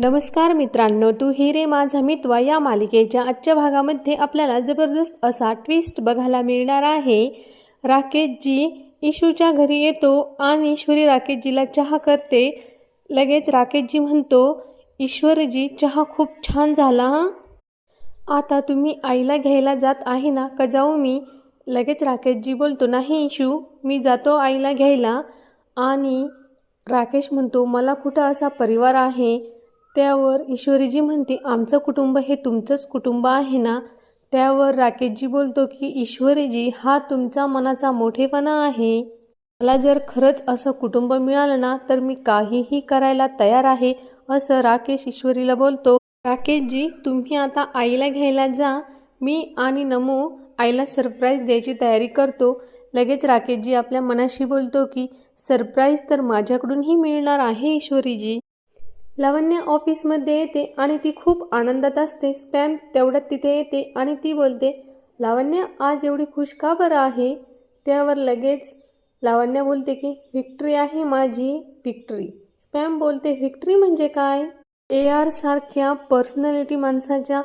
नमस्कार मित्रांनो तू हिरे माझा मितवा या मालिकेच्या आजच्या भागामध्ये आपल्याला जबरदस्त असा ट्विस्ट बघायला मिळणार आहे. राकेशजी इशूच्या घरी येतो आणि ईश्वरी राकेशजीला चहा करते. लगेच राकेशजी म्हणतो ईश्वरजी चहा खूप छान झाला हां? आता तुम्ही आईला घ्यायला जात आहे ना का जाऊ मी? लगेच राकेशजी बोलतो नाही इशू मी जातो आईला घ्यायला. आणि राकेश म्हणतो मला कुठं असा परिवार आहे? त्यावर ईश्वरीजी म्हणते आमचं कुटुंब हे तुमचंच कुटुंब आहे ना? त्यावर राकेशजी बोलतो की ईश्वरीजी हा तुमचा मनाचा मोठेपणा आहे. मला जर खरंच असं कुटुंब मिळालं ना तर मी काहीही करायला तयार आहे असं राकेश ईश्वरीला बोलतो. राकेशजी तुम्ही आता आईला घ्यायला जा. मी आणि नमो आईला सरप्राईज द्यायची तयारी करतो. लगेच राकेशजी आपल्या मनाशी बोलतो की सरप्राईज तर माझ्याकडूनही मिळणार आहे ईश्वरीजी. लावण्य ऑफिसमध्ये येते आणि ती खूप आनंदात असते. स्पॅम तेवढ्यात तिथे येते आणि ती बोलते लावण्य आज एवढी खुश का बरं आहे? त्यावर लगेच लावण्य बोलते की व्हिक्टरी आहे माझी व्हिक्टरी स्पॅम बोलते व्हिक्टरी म्हणजे काय? ए आर सारख्या पर्सनॅलिटी माणसाच्या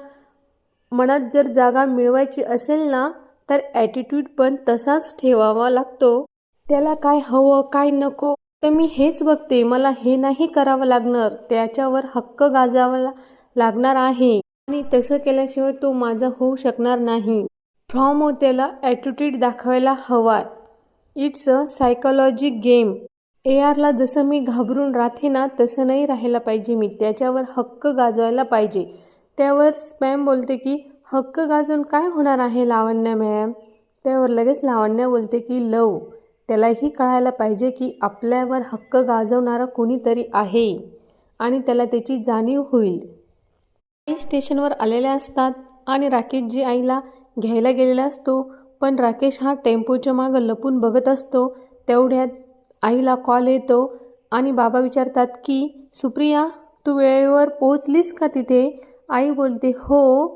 मनात जर जागा मिळवायची असेल ना तर ॲटिट्यूड पण तसाच ठेवावा लागतो. त्याला काय हवं काय नको तर मी हेच बघते मला हे नाही करावं लागणार त्याच्यावर हक्क गाजावा लागणार आहे. आणि तसं केल्याशिवाय तो माझा होऊ शकणार नाही. फ्रॉम हो त्याला ॲटिट्यूड दाखवायला हवा. इट्स अ सायकोलॉजी गेम ए आरला जसं मी घाबरून राहते ना तसं नाही राहायला पाहिजे मी. त्याच्यावर हक्क गाजवायला पाहिजे. त्यावर स्पॅम बोलते की हक्क गाजून काय होणार आहे लावण्य मॅम? त्यावर लगेच लावण्य बोलते की लव. त्यालाही कळायला पाहिजे की आपल्यावर हक्क गाजवणारा कोणीतरी आहे आणि त्याला त्याची जाणीव होईल. आई स्टेशनवर आलेल्या असतात आणि राकेशजी आईला घ्यायला गेलेला असतो पण राकेश हा टेम्पोच्या मागं लपून बघत असतो. तेवढ्यात आईला कॉल येतो आणि बाबा विचारतात की सुप्रिया तू वेळेवर पोहोचलीस का तिथे? आई बोलते हो.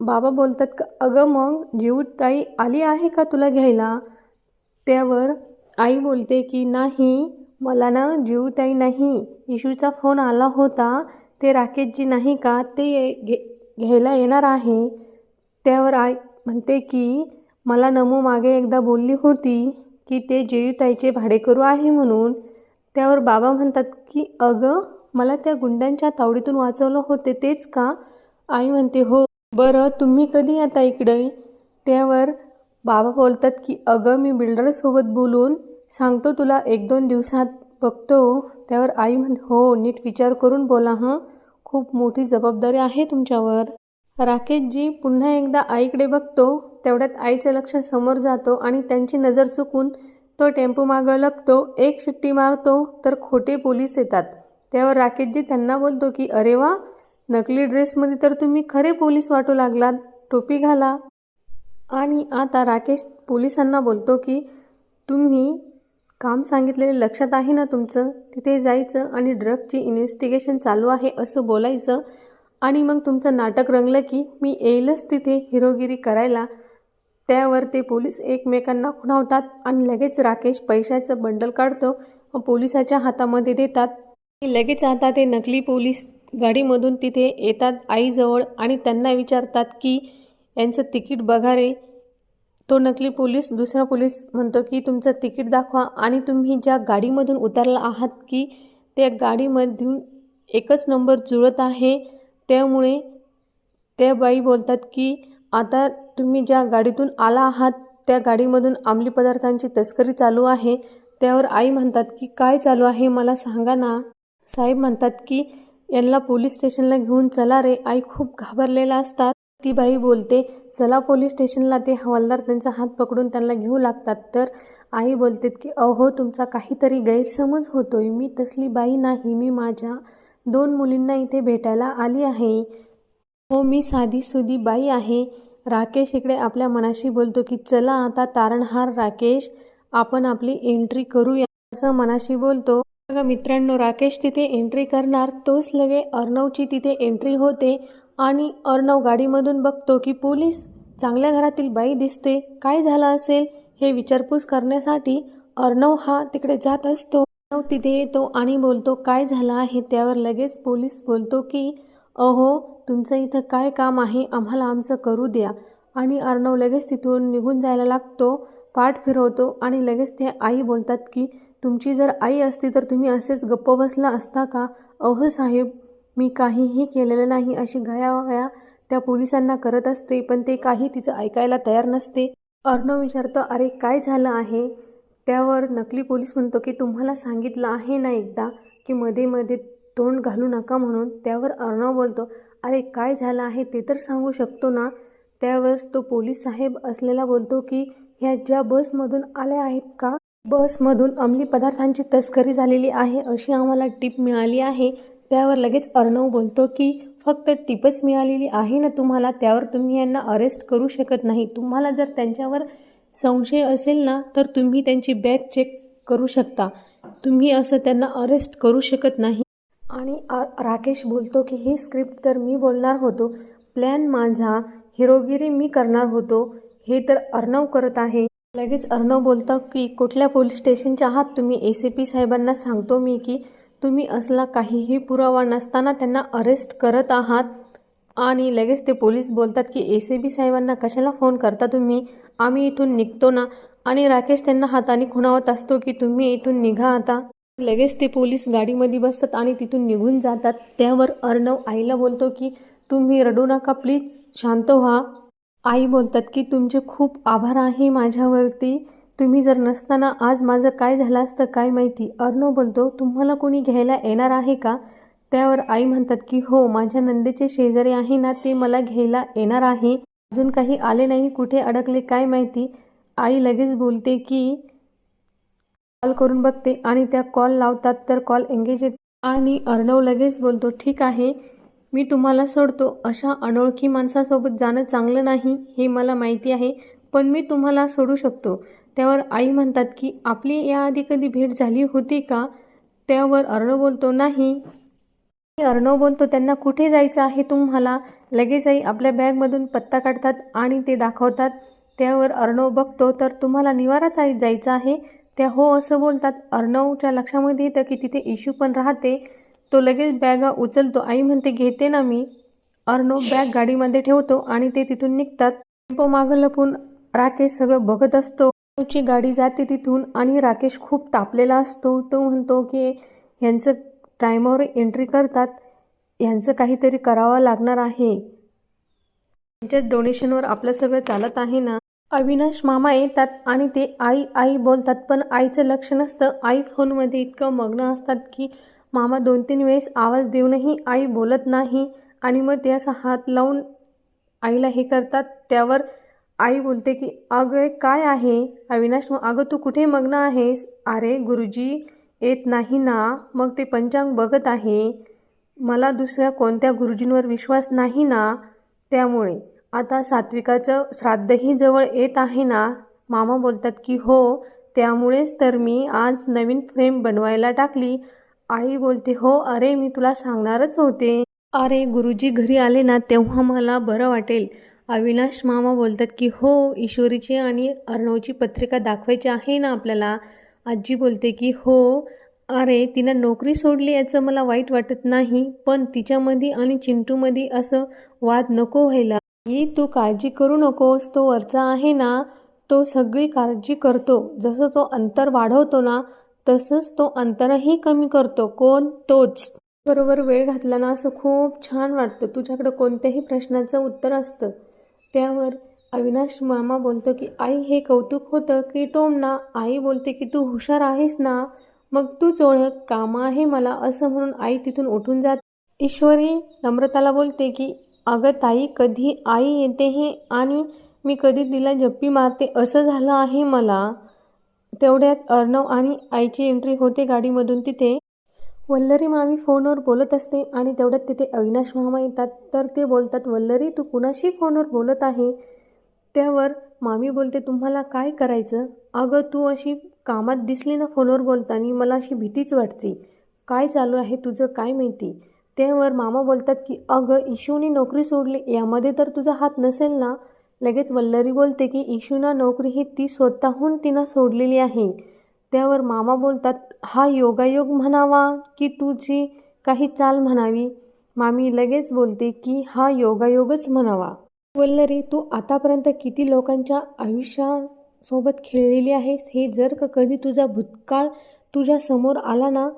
बाबा बोलतात का अगं मग जीवताई आली आहे का तुला घ्यायला? त्यावर आई बोलते की नाही मला ना जीवताई नाही. इशूचा फोन आला होता. ते राकेशजी नाही का ते ये- घे घ्यायला येणार आहे. त्यावर आई म्हणते की मला नमू मागे एकदा बोलली होती की ते जेयुताईचे भाडेकरू आहे म्हणून. त्यावर बाबा म्हणतात की अगं मला त्या गुंड्यांच्या तावडीतून वाचवलं होते तेच का? आई म्हणते हो बरं तुम्ही कधी आता इकडे? त्यावर बाबा बोलतात की अगं मी बिल्डरसोबत बोलून सांगतो तुला एक दोन दिवसात बघतो. त्यावर आई म्हण हो नीट विचार करून बोला हं. खूप मोठी जबाबदारी आहे तुमच्यावर. राकेशजी पुन्हा एकदा आईकडे बघतो तेवढ्यात आईचं लक्ष समोर जातो आणि त्यांची नजर चुकून तो टेम्पो मागं लपतो एक शिट्टी मारतो तर खोटे पोलीस येतात. त्यावर राकेशजी त्यांना बोलतो की अरे वा नकली ड्रेसमध्ये तर तुम्ही खरे पोलीस वाटू लागलात. टोपी घाला. आणि आता राकेश पोलिसांना बोलतो की तुम्ही काम सांगितलेले लक्षात आहे ना तुमचं? तिथे जायचं आणि ड्रगची इन्व्हेस्टिगेशन चालू आहे असं बोलायचं आणि मग तुमचं नाटक रंगलं की मी येईलच तिथे हिरोगिरी करायला. त्यावर ते पोलीस एकमेकांना खुणावतात आणि लगेच राकेश पैशाचं बंडल काढतो व पोलिसाच्या हातामध्ये देतात. लगेच आता ते नकली पोलीस गाडीमधून तिथे येतात आईजवळ आणि त्यांना विचारतात की यांचं तिकीट बघा रे. तो नकली पोलीस दुसरा पोलीस म्हणतो की तुमचं तिकीट दाखवा आणि तुम्ही ज्या गाडीमधून उतरला आहात की त्या गाडीमधून एकच नंबर जुळत आहे त्यामुळे त्या बाई बोलतात की आता तुम्ही ज्या गाडीतून आला आहात त्या गाडीमधून अंमली पदार्थांची तस्करी चालू आहे. त्यावर आई म्हणतात की काय चालू आहे मला सांगा ना. साहेब म्हणतात की यांना पोलीस स्टेशनला घेऊन चला रे. आई खूप घाबरलेला असतात. ती बाई बोलते चला पोलीस स्टेशनला. ते हवालदार त्यांचा हात पकडून त्यांना घेऊ लागतात. तर आई बोलते की अहो तुमचा काहीतरी गैरसमज होतोय. मी तसली बाई नाही. मी माझ्या दोन मुलींना इथे भेटायला आली आहे. हो मी साधी सुधी बाई आहे. राकेश इकडे आपल्या मनाशी बोलतो की चला आता तारणहार राकेश. आपण आपली एंट्री करूया. असं मनाशी बोलतो. बघा मित्रांनो राकेश तिथे एंट्री करणार. तोच लगे अर्णवची तिथे एंट्री होते. आणि अर्णव गाडीमधून बघतो की पोलीस चांगल्या घरातील बाई दिसते. काय झालं असेल हे विचारपूस करण्यासाठी अर्णव हा तिकडे जात असतो. अर्णव तिथे येतो आणि बोलतो काय झालं आहे? त्यावर लगेच पोलीस बोलतो की अहो तुमचं इथं काय काम आहे? आम्हाला आमचं करू द्या. आणि अर्णव लगेच तिथून निघून जायला लागतो. पाठ फिरवतो आणि लगेच ते आई बोलतात की तुमची जर आई असती तर तुम्ही असेच गप्प बसला असता का? अहो साहेब मी काहीही केलेलं नाही अशी गयावया त्या पोलिसांना करत असते पण ते काही तिचं ऐकायला तयार नसते. अर्णव विचारतो अरे काय झालं आहे? त्यावर नकली पोलीस म्हणतो की तुम्हाला सांगितलं आहे ना एकदा की मध्ये मध्ये तोंड घालू नका म्हणून? त्यावर अर्णव बोलतो अरे काय झालं आहे ते तर सांगू शकतो ना? त्यावेळेस तो पोलीस साहेब असलेला बोलतो की ह्या ज्या बसमधून आल्या आहेत का? बसमधून अंमली पदार्थांची तस्करी झालेली आहे अशी आम्हाला टीप मिळाली आहे. त्यावर लगेच अर्णव बोलतो की फक्त टिपच मिळालेली आहे ना तुम्हाला? त्यावर तुम्ही यांना अरेस्ट करू शकत नाही. तुम्हाला जर त्यांच्यावर संशय असेल ना तर तुम्ही त्यांची बॅग चेक करू शकता. तुम्ही असं त्यांना अरेस्ट करू शकत नाही. आणि राकेश बोलतो की ही स्क्रिप्ट तर मी बोलणार होतो. प्लॅन माझा. हिरोगिरी मी करणार होतो. हे तर अर्णव करत आहे. लगेच अर्णव बोलतो की कुठल्या पोलीस स्टेशनच्या आहात? तुम्ही ए सी पी साहेबांना सांगतो मी की तुम्ही असला काहीही पुरावा नसताना त्यांना अरेस्ट करत आहात. आणि लगेच ते पोलीस बोलतात की ए सी बी साहेबांना कशाला फोन करता तुम्ही? आम्ही इथून निघतो ना. आणि राकेश त्यांना हाताने खुणावत असतो की तुम्ही इथून निघा आता. लगेच ते पोलीस गाडीमध्ये बसतात आणि तिथून निघून जातात. त्यावर अर्णव आईला बोलतो की तुम्ही रडू नका प्लीज शांत व्हा. आई बोलतात की तुमचे खूप आभार आहे माझ्यावरती. तुम्ही जर नसताना आज माझं काय झालं असतं काय माहिती? अर्णव बोलतो तुम्हाला कोणी घ्यायला येणार आहे का? त्यावर आई म्हणतात की हो माझ्या नंदेचे शेजारी आहे ना ते मला घ्यायला येणार आहे. अजून काही आले नाही कुठे अडकले काय माहिती? आई लगेच बोलते की कॉल करून बघते. आणि त्या कॉल लावतात तर कॉल एंगेज येत आणि अर्णव लगेच बोलतो ठीक आहे मी तुम्हाला सोडतो. अशा अनोळखी माणसासोबत जाणं चांगलं नाही हे मला माहिती आहे पण मी तुम्हाला सोडू शकतो. त्यावर आई म्हणतात की आपली याआधी कधी भेट झाली होती का? त्यावर अर्णव बोलतो नाही. अर्णव बोलतो त्यांना कुठे जायचं आहे तुम्हाला? लगेच आई आपल्या बॅगमधून पत्ता काढतात आणि ते दाखवतात. त्यावर अर्णव बघतो तर तुम्हाला निवाराच आई जायचं आहे? त्या हो असं बोलतात. अर्णवच्या लक्षामध्ये येतं की तिथे इशू पण राहते. तो लगेच बॅगा उचलतो. आई म्हणते घेते ना मी. अर्णव बॅग गाडीमध्ये ठेवतो आणि ते तिथून निघतात. टेम्पो मागं लपून राकेश सगळं बघत असतो. ची गाडी जाते तिथून आणि राकेश खूप तापलेला असतो. तो म्हणतो की ह्यांचं टायमावर एंट्री करतात. ह्यांचं काहीतरी करावं लागणार आहे. त्यांच्या डोनेशनवर आपलं सगळं चालत आहे ना? अविनाश मामा येतात आणि ते आई आई बोलतात पण आईचं लक्ष नसतं. आई फोनमध्ये इतकं मग्न असतात की मामा दोन तीन वेळेस आवाज देऊनही आई बोलत नाही आणि मग ते असं हात लावून आईला हे करतात. त्यावर आई बोलते की अगं काय आहे? अविनाश मग अगं तू कुठे मग्न आहेस? अरे गुरुजी येत नाही ना. मग ते पंचांग बघत आहे. मला दुसऱ्या कोणत्या गुरुजींवर विश्वास नाही ना. त्यामुळे आता सात्विकाचं श्राद्धही जवळ येत आहे ना. मामा बोलतात की हो त्यामुळेच तर मी आज नवीन फ्रेम बनवायला टाकली. आई बोलते हो अरे मी तुला सांगणारच होते. अरे गुरुजी घरी आले ना तेव्हा मला बरं वाटेल. अविनाश मामा बोलतात की हो ईश्वरीची आणि अर्णवची पत्रिका दाखवायची आहे ना आपल्याला? आजी बोलते की हो. अरे तिनं नोकरी सोडली याचं मला वाईट वाटत नाही पण तिच्यामध्ये आणि चिंटूमध्ये असं वाद नको व्हायला. ही तू काळजी करू नकोस तो वरचा आहे ना तो सगळी काळजी करतो. जसं तो अंतर वाढवतो ना तसंच तो अंतरही कमी करतो. कोण? तोच. बरोबर वेळ घातला ना असं खूप छान वाटतं. तुझ्याकडं कोणत्याही प्रश्नाचं उत्तर असतं. त्यावर अविनाश मामा बोलतो की आई हे कौतुक होतं की टोमना आई बोलते की तू हुशार आहेस ना? मग तूच ओळख कामं आहे मला असं म्हणून आई तिथून उठून जात. ईश्वरी नम्रताला बोलते की अगं ताई कधी आई येते हे आणि मी कधी तिला जप्पी मारते असं झालं आहे मला? तेवढ्यात अर्णव आणि आईची एंट्री होते गाडीमधून तिथे. वल्लरी मामी फोनवर बोलत असते आणि तेवढ्यात तिथे अविनाश मामा येतात. तर ते बोलतात वल्लरी तू कुणाशी फोनवर बोलत आहे? त्यावर मामी बोलते तुम्हाला काय करायचं? अगं तू अशी कामात दिसली ना फोनवर बोलताना मला अशी भीतीच वाटते. काय चालू आहे तुझं काय माहिती? त्यावर मामा बोलतात की अगं इशूनी नोकरी सोडली यामध्ये तर तुझा हात नसेल ना? लगेच वल्लरी बोलते की इशूना नोकरी ही ती स्वतःहून तिनं सोडलेली आहे. त्यावर मामा बोलतात हा योगायोग म्हणावा की तुझी काही चाल म्हणावी मामी लगेच बोलते की हा योगायोगच म्हणावा वल्लरी तू आतापर्यंत किती लोकांच्या आयुष्यासोबत खेळलेली आहेस? हे जर का कधी तुझा भूतकाळ तुझ्या समोर आला ना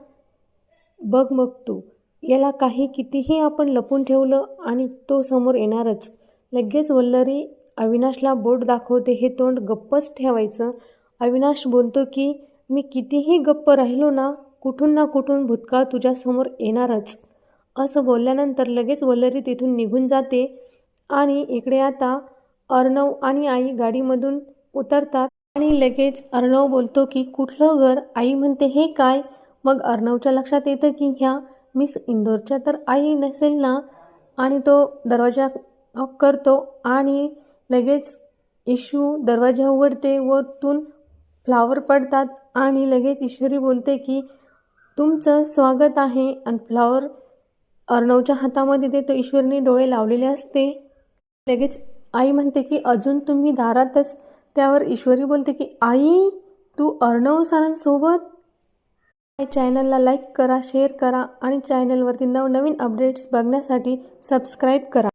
बघ मग तू. याला काही कितीही आपण लपून ठेवलं आणि तो समोर येणारच लगेच वल्लरी अविनाशला बोट दाखवते हे तोंड गप्पच ठेवायचं अविनाश बोलतो की मी कितीही गप्प राहिलो ना कुठून ना कुठून भूतकाळ तुझ्यासमोर येणारच. असं बोलल्यानंतर लगेच वल्लरी तिथून निघून जाते आणि इकडे आता अर्णव आणि आई गाडीमधून उतरतात आणि लगेच अर्णव बोलतो की कुठलं घर? आई म्हणते हे काय? मग अर्णवच्या लक्षात येतं की ह्या मिस इंदोरच्या तर आई नसेल ना? आणि तो दरवाजा करतो आणि लगेच इशू दरवाजा उघडते वरतून फ्लावर पडतात आणि लगेच ईश्वरी बोलते की तुमचं स्वागत आहे. आणि फ्लावर अर्णवच्या हातामध्ये देतो. ईश्वरीने डोळे लावलेले असते. लगेच आई म्हणते की अजून तुम्ही दारातच. त्यावर ईश्वरी बोलते की आई तू अर्णव सरांसोबत? चॅनलला लाईक करा शेअर करा आणि चॅनलवरती नवनवीन अपडेट्स बघण्यासाठी सबस्क्राईब करा.